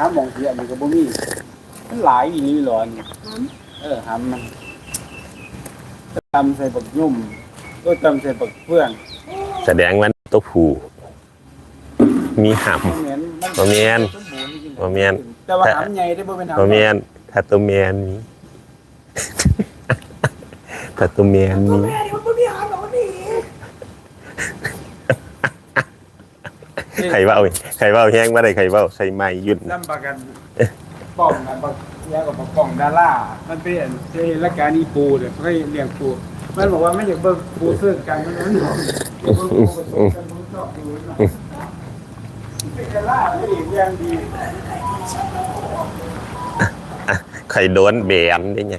หาหมองเสียมันก็บ่มีมันหลายอีนี้หรอนี่เออหำมันตำใส่บักยุ่มก็ตำใส่บักเฟื่องแสดงว่าตัวผู้มีหบ่แม่นบ่แม่นสมบูรณ์จริงๆบ่แม่น แต่ว่าหำใหญ่ได้บ่เป็นำหำตัวแมนถ้าตัวแมนมี ถ้าตัวแมนมี ใครว่าเอาใครว่าเอาแห้งมาได้ใครว่าเอาใส่ไม้ยุ่นนำประกันป้องนะบักยากับบักป้องดารามันเป็นเจรายการอีปูเด้อเขาให้เลี้ยงปูมันบอกว่าไม่อยากเบิ่งปูเสื่อกันมันมันบอกอยากเบิ่งปูผสมกันมันชอบดูนะเป็นดาราไม่ดีอย่างดีใครโดนแบนได้ไง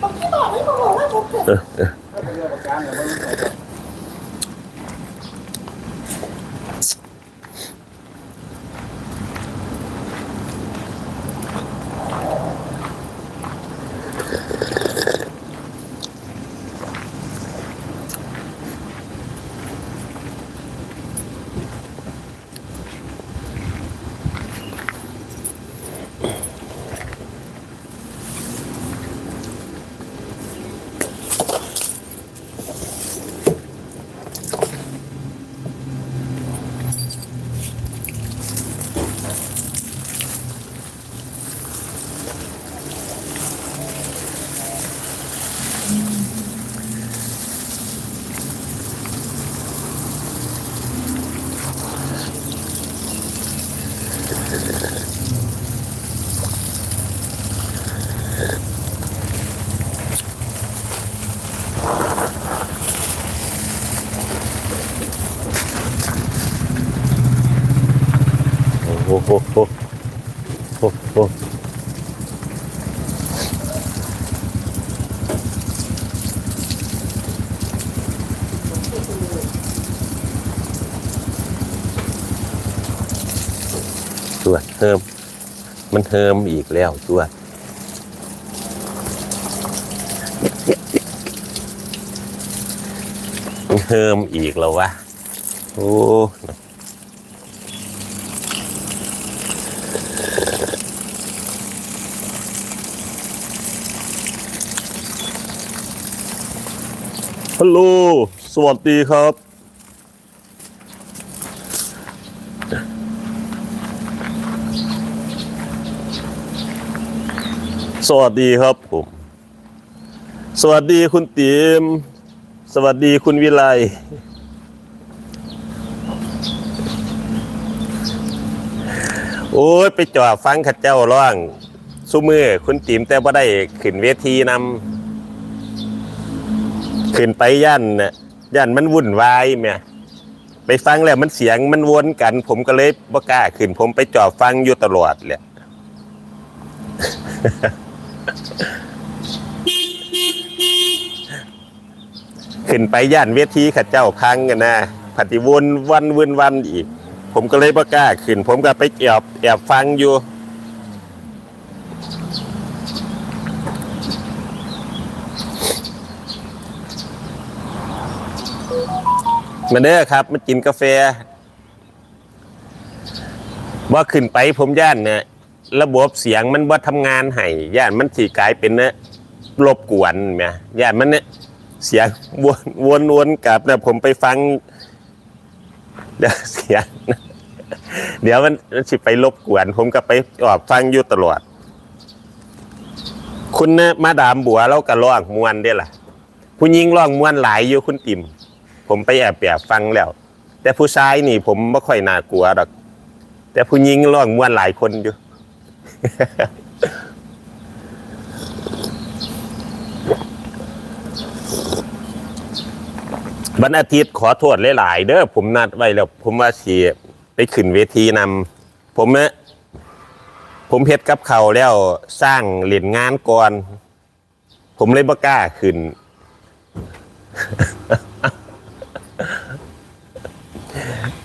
ถ้าเป็นเรื่องประ ตัวเฮิมมันเฮิมอีกแล้วตัวมันเฮิมอีกแล้ววะโอ้ฮัลโหล สวัสดีครับ สวัสดีครับผม สวัสดีคุณติมสวัสดีคุณวิไลโอ้ยไปจ่อฟังข้าเจ้าร้องสุมือคุณติมแต่ว่าได้ขึ้นเวทีนำขึ้นไปย่านน่ะย่านมันวุ่นวายแม่ไปฟังแล้วมันเสียงมันวนกัน ผมก็เลยบ่กล้าขึ้น ผมไปจอบฟังอยู่ตลอดแหละ ขึ้นไปย่านเวทีข้าเจ้าพังกันนะปฏิวนวันวืนวันอีก ผมก็เลยบ่กล้าขึ้น ผมก็ไปแอบแอบฟังอยู่ มาเด้อครับมากินกาแฟว่าขึ้นไปผมย่านเนี่ย ระบบเสียงมันว่าทำงานให้ย่านมันสีกลายเป็นเนี่ยรบกวนแม่ย่านมันเนี่ยเสียงวนวนวนกลับนะผมไปฟังเดี๋ยวเสียงเดี๋ยวมันมันสิไปรบกวน ผมก็ไปออบฟังอยู่ตลอด คุณนะมาดามบัวเราก็ร้องมวนได้ล่ะ ผู้หญิงร้องมวนหลายอยู่คุณติ่มผมไปแอบแอบฟังแล้ว แต่ผู้ชายนี่ ผมไม่ค่อยน่ากลัวหรอกแต่ผู้หญิงร้องมวนหลายคนอยู่ วันอาทิตย์ขอโทษหลายๆเด้อผมนัดไว้แล้ว ผมว่าสีไปขึ้นเวทีนำผมเนี่ยผมเฮ็ดกับเขาแล้วสร้างเหรียญงานก่อน ผมเลยบ่กล้าขึ้น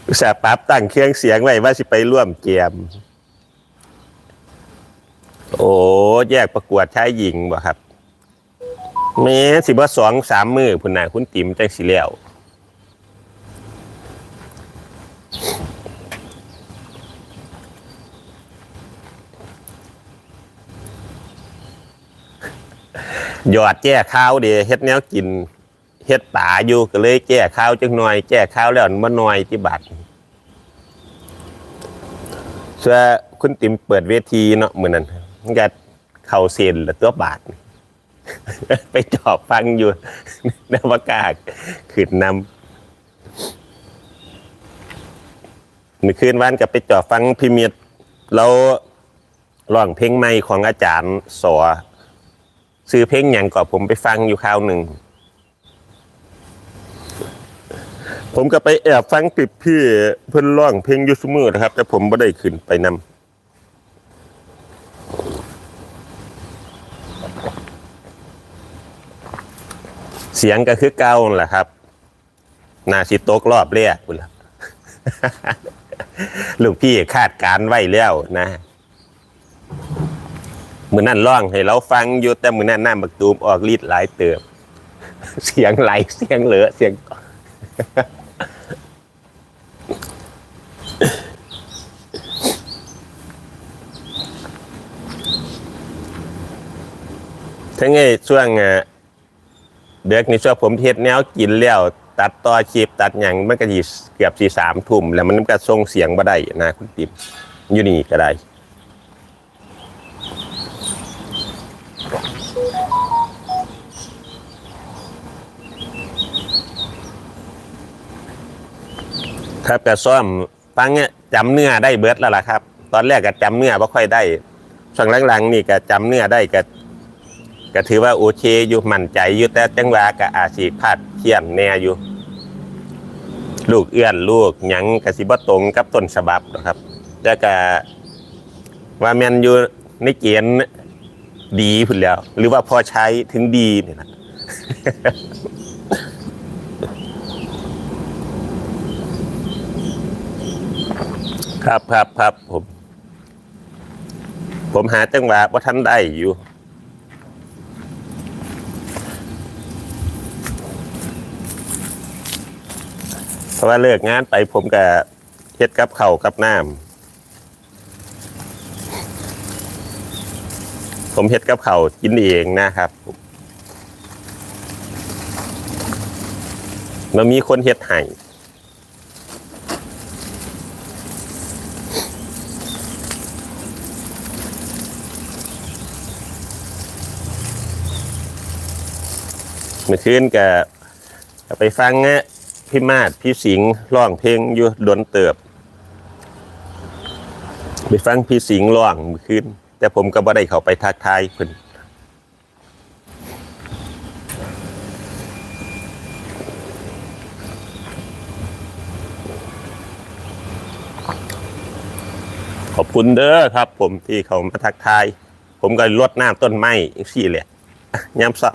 อุตส่าห์ปรับตั้งเครื่องเสียงไว้ว่าสิไปร่วมเกม โอ้แยกประกวดชายหญิงบ่ครับเมสิบสองสามมือพุ่นนาะคุณติ๋มจังสิแล้วหยอดแจ้ข้าวเดียเฮ็ดแนวกินเฮ็ดตาอยู่ก็เลยแจ้ข้าวจังหน่อยแจ้ข้าวแล้วมันหน่อยที่บัดเสื้อคุณติ๋มเปิดเวทีเนาะเหมือนั้น มันก็เข้าเซ็นละตัวบาท ไปจอบฟังอยู่นวากาศขึ้นนำมือคืนวันก็ไปจอบฟังพิมิตเราร้องเพลงใหม่ของอาจารย์สอซื้อเพลงอย่างก่อนผมไปฟังอยู่คราวหนึ่ง ผมก็ไปแอบฟังติดพี่เพิ่อนร้องเพลงอยูสมือนะครับ แต่ผมไม่ได้ขึ้นไปนำ เสียงก็คือเก่านั่นแหละครับนาชิโตกรอบเรียกคุณละลูกพี่คาดการไว้แล้วนะมือนั่นร้องให้เราฟังอยู่แต่มือนั่นน้ำบักตูมออกฤทธิ์หลายเติบ เสียงไหลเสียงเหลือเสียง ทั้งไงช่วงอะ เด็กในช่วงผมเทศแนวกินแล้วตัดต่อชีพตัดอย่างมันก็ยีเกือบสี่สามทุ่มแล้วมันก็ส่งเสียงบ่ได้นะคุณติ๋มอยู่นี่ก็ได้ครับแต่ซ่อมฟังเนี่ยจำเนื้อได้เบิดแล้วล่ะครับ ตอนแรกก็จำเนื้อไม่ค่อยได้ช่วงหลังๆนี่ก็จำเนื้อได้ก็ ก็ถือว่าโอเคอยู่มั่นใจอยู่แต่จังหวะก็อาจสิพลาดเพี้ยนแน่อยู่ ลูกเอื้อนลูกหยังกสิบตรงกับต้นฉบับหรอกครับแต่ก็ว่าแมนอยู่ในเกณฑ์ดีพุ่นแล้ว หรือว่าพอใช้ถึงดีนี่นะ ครับครับครับผม ผมหาจังหวะว่าท่านได้อยู่ เพราะว่าเลิกงานไปผมก็เฮ็ดกับเข่ากับน้ำผมเฮ็ดกับเข่ากินเองนะครับมันมีคนเฮ็ดให้เมื่อคืนก็ก็ไปฟังเนี่ย พี่มาดพี่สิงห์ร้องเพลงอยู่ดนเติบ ไปฟังพี่สิงห์ร้องเมื่อคืนแต่ผมก็บ่ได้เข้าไปทักทายเพิ่นขอบคุณเด้อครับ ผมที่เขามาทักทาย ผมก็ลดน้ำต้นไม้อีกสี่แหละยามเศร้า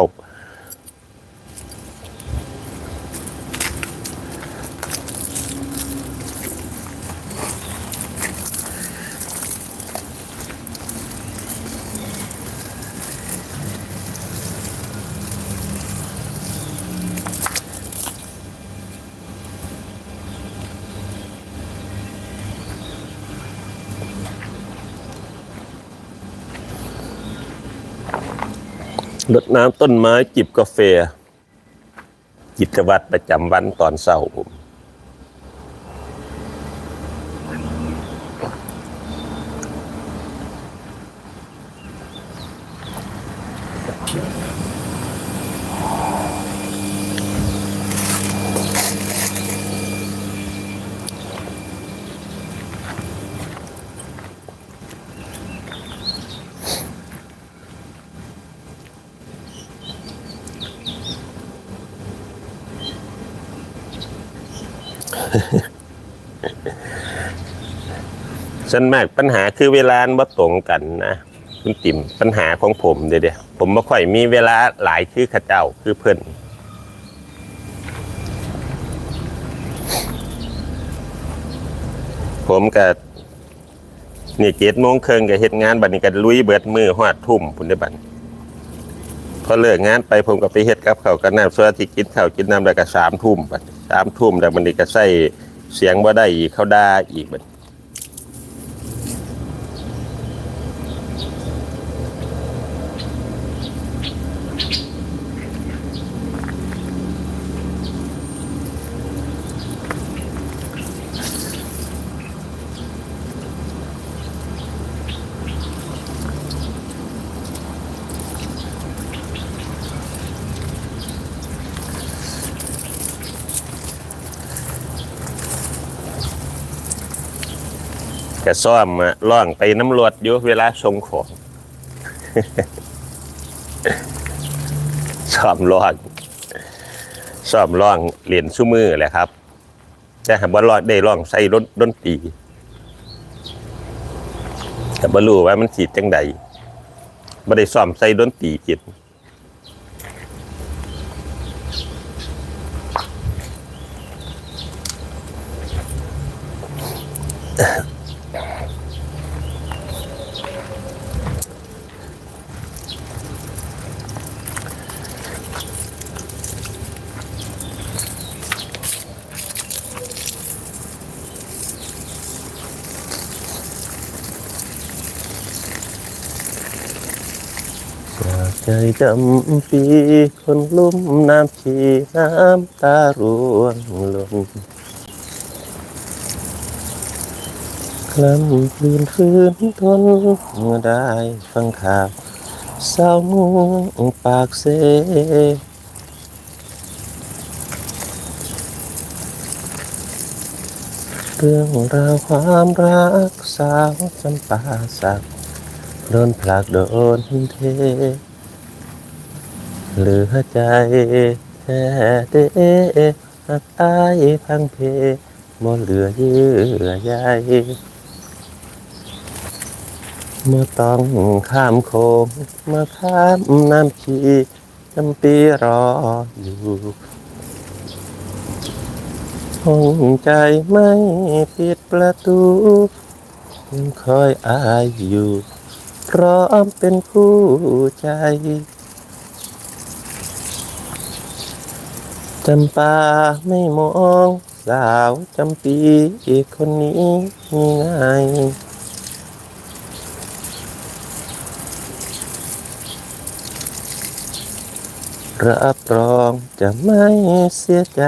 รดน้ำต้นไม้จิบกาแฟ กิจวัตรประจำวันตอนเช้าผม ส่วนมากปัญหาคือเวลาบ่ตรงกันนะคุณติ๋มปัญหาของผมเดี๋ยวเดี๋ยวผมไม่ค่อยมีเวลาหลายคือข้าเจ้าคือเพิ่นผมกับนี่เจ็ดโมงครึ่งก็เฮ็ดงานบัดนี้ก็ลุยเบิดมือฮอดทุ่มพุ่นได้บัดพอเลิกงานไปผมก็ไปเฮ็ดกับเขากับน้ำสวนที่กินข้าวกินน้ำแล้วก็สามทุ่มบัด สามทุ่มแล้วมันนี้ก็ใส่เสียงบ่ได้อีกเข้าด่าอีกบัด ก็ซ่อมล่องไปน้ำรวดอยู่เวลาส่งของซ่อมล่องซ่อมล่องเหรียญซุ้มือแหละครับแต่หากว่าล่องได้ล่องใส่รถดนตรีแต่บ่รู้ว่ามันสีจังใดบ่ได้ซ่อมใส่ดนตรีกิน ใจจำปีคนลุ่มน้ำชีน้ำตาร่วงลงคลำคืนคืนทนเมื่อได้ฟังข่าวสาวมุงปากเซเรื่องราวความรักสาวจำปาสักโดนผลักโดนเท เหลือใจแท้เด้หักอายพังเพบ่เหลือเยื่อใยมาต้องข้ามโคงมาข้ามน้ำชีจำปีรออยู่ห้องใจไม่ปิดประตูยังคอยอายอยู่พร้อมเป็นคู่ใจ จำปาไม่มองสาวจำปีอีกคนนี้ง่ายรับรองจะไม่เสียใจ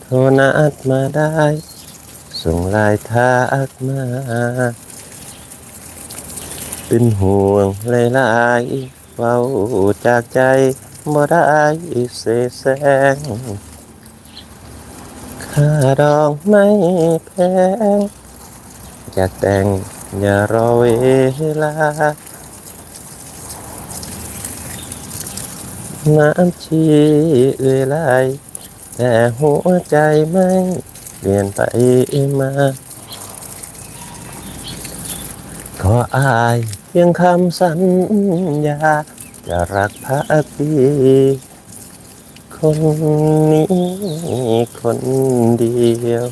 โทรนัดมาได้ ส่งลน์ทักมา เป็นห่วงหลายๆเฝ้าจากใจ บ่ได้เสแสร้งค่าดองไม่แพงอยากแต่งอย่ารอเวลา น้ำชีเอื่อยไหลแต่หัวใจไม่เปลี่ยนไปมาขออายเพียงคำสัญญา จะรักพักดีคนนี้คนเดียว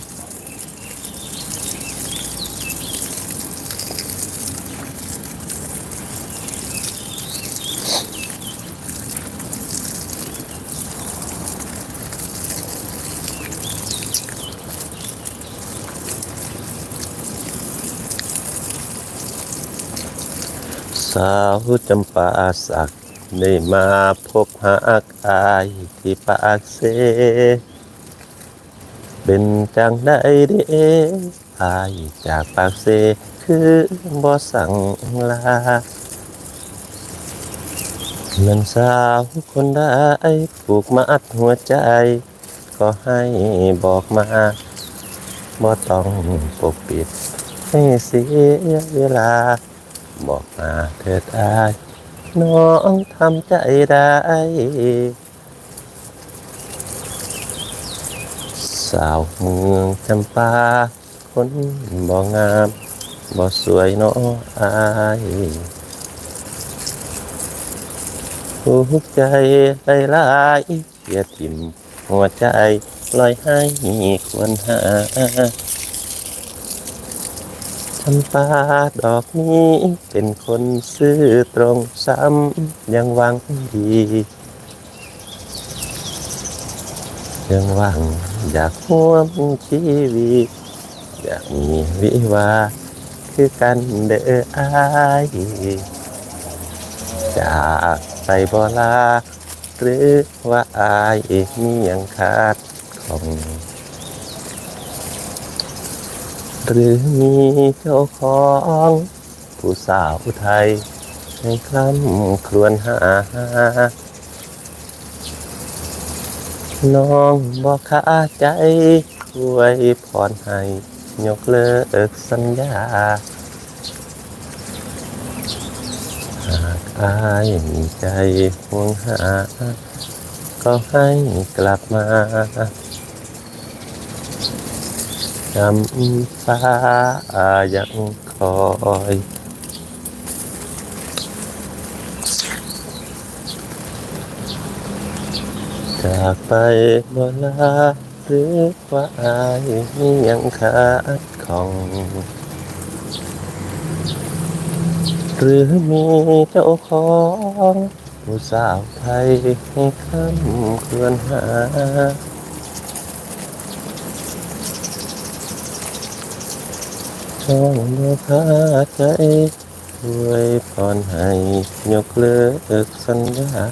สาวจำปาสัก ได้มาพบหากอายที่ปากเซ เป็นจังได้เด้อายจากปากเซ คือบ่สั่งลาเงินสาวคนได้ผูกมัดหัวใจ ก็ให้บอกมาบ่ต้องปกปิด ให้เสียเวลา บอกมาเถิดอาย น้องทำใจได้สาวเมืองจำปา คนบ่งามบ่สวยน้ออายหัวใจไหลลายเสียทิมหัวใจลอยให้ควรหา จำปาดอกนี้ เป็นคนซื่อตรงซ้ำยังหวังดี ยังหวัง อยากร่วมชีวิต อยากมีวิวา คือกันเด้ออายจากไปบ่ลา หรือว่าอายมีอย่างขาดของ หรือมีเจ้าของผู้สาวไทยในคล้ำครวญหา น้องบอกขาใจช่วยพรให้ยกเลิกสัญญา หากอายมีใจห่วงหา ก็ให้กลับมา จำฟ้ายังคอยจากไปบ่ลาหรือว่าอายยังขาดของ หรือมีเจ้าของผู้สาวไทยให้คำควรหา ช่องบ่พาใจช่วยพรให้ยกเลิกสัญญา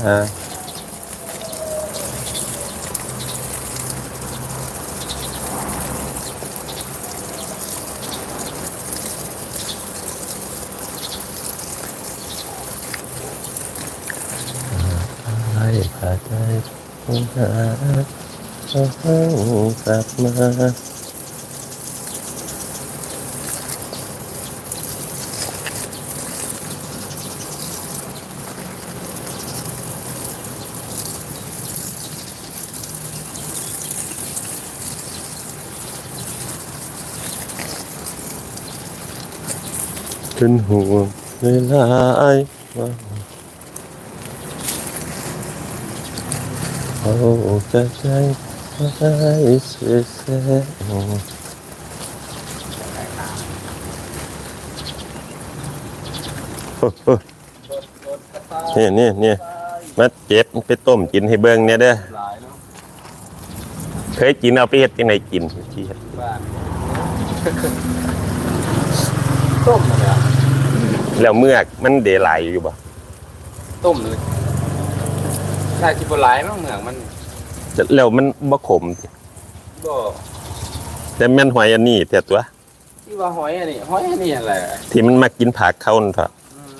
ให้พาใจคงหาเอาให้กลับมา เป็นห่วงเวลาไอ้ว่าเอาจากใจได้เสียแสงเนี่นี่นี่ยมาเจ็บไปต้มกินให้เบิ่งเนี่ยเด้อเคยกินเอาไปเฮ็ดจังไดกินที่เฮ็ดต้มเลยอะ แล้วเมือกมันเดหลายอยู่บ่ต้มเลยใช่ที่โบราณมั้งเหมืองมันแล้วมันบ่ขมสิก็แต่แม่นหอยอันนี้แต่ตัวที่ว่าหอยอันนี้หอยอันนี้อะไรอะที่มันมากินผักเข้านั่นเถอะอืม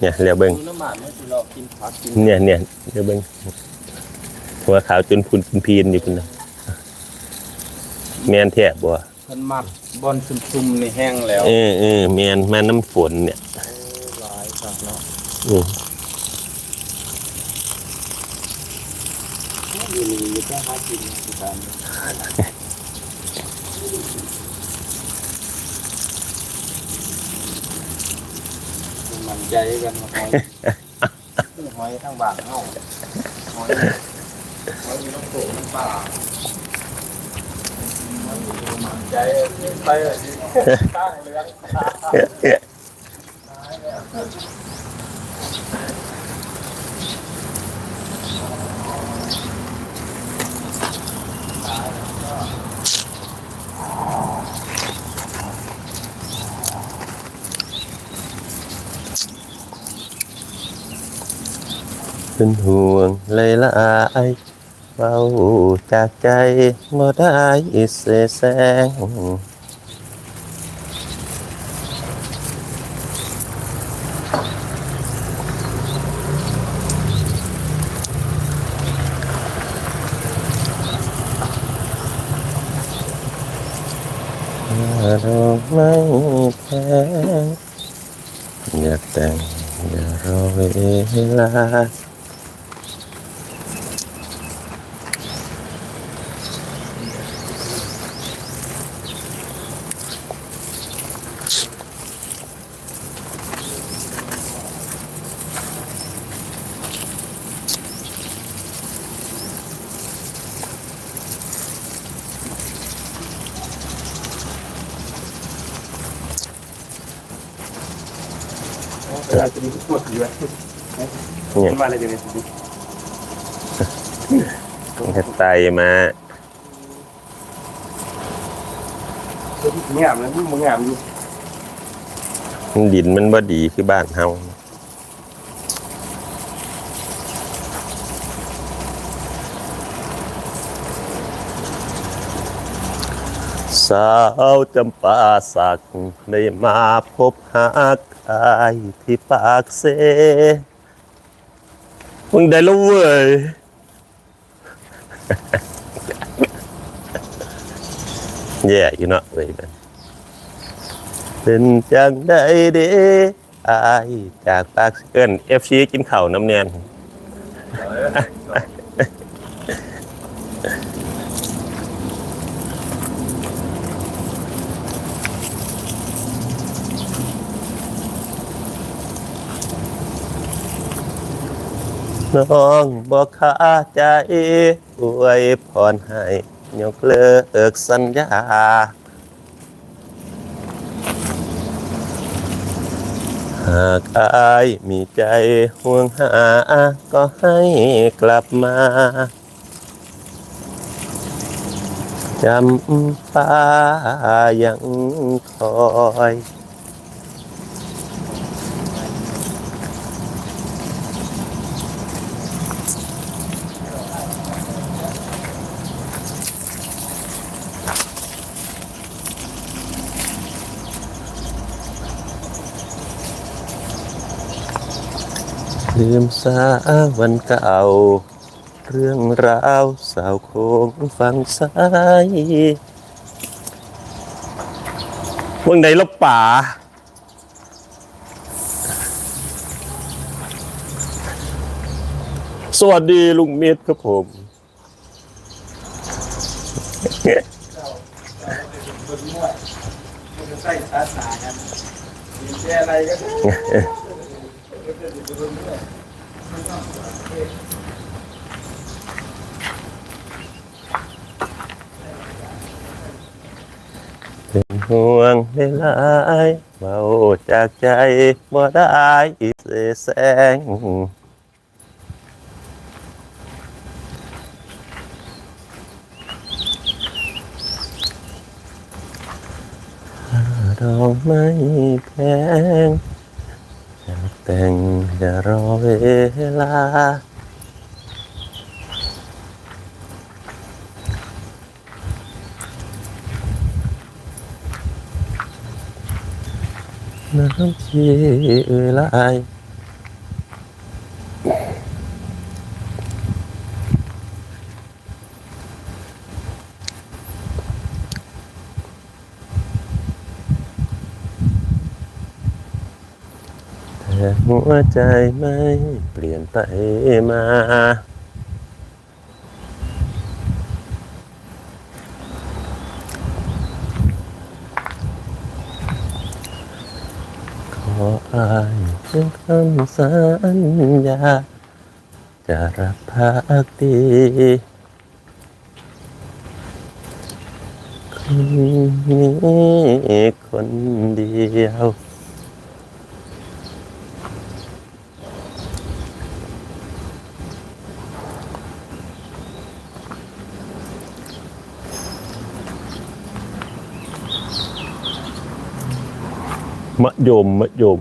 เนี่ยเรียวเบิ่งดูน้ำมันไม่ที่เรากินผักกินเนี่ยเนี่ยเรียวเบิ่งหัวขาวจนพุนเป็นพีนอยู่พุ่นน่ะแม่นแท้บ่มันมัดบอลซุ่มๆในแห้งแล้ว เออเออแม่นมาน้ำฝนเนี่ยหลายสักเนาะอืออยู่นี่อยู่แค่หากินที่การมันใจกันหอยหอยทั้งบาง เฮาหอยหอยมีน้ำโขงน้ำปลามันใจไปเลยตั้งเลี้ยงเป็นห่วงเลยละอายเฝ้าจากใจบ่ได้เสแสร้งดอกไม้แพงอยากแต่งอย่ารอเวลา เวลาจะมีปวดอยู่เนี่ยมันมาอะไรจะมีแค่ไตมางามแล้วมึงงามอยู่ดินมันบ่ดีคือบ้านเฮา สาวจำปาสักได้มาพบหักายที่ปากเซมึงได้แล้วเว้ยแย่อยู่เนาะเว้ยเป็นจังได้เด้อายจากปากเอิ้น FC กินข้าวน้ำเนียน น้องบอกขาใจอวยพรให้ ยกเลิกสัญญา หากอายมีใจห่วงหา ก็ให้กลับมาจำป้ายังคอย ลืมสาวันเก่า เรื่องราวสาวโคงฟังซ้ายเมื่อใดลบป่า สวัสดีลุงเมธครับผมคนมั่วมันใส่สาสากันมีแค่อะไรก็ เป็นห่วงได้หลายเบาจากใจบ่ได้เสแสร้งดอกไม้แพง อยากแต่งอย่ารอเวลา น้ำชีเอ่ยลาย แต่หัวใจไม่เปลี่ยนไปมา ขออายเป็นคำสัญญา จะรักภักดีคนนี้คนเดียว มะยมมะยม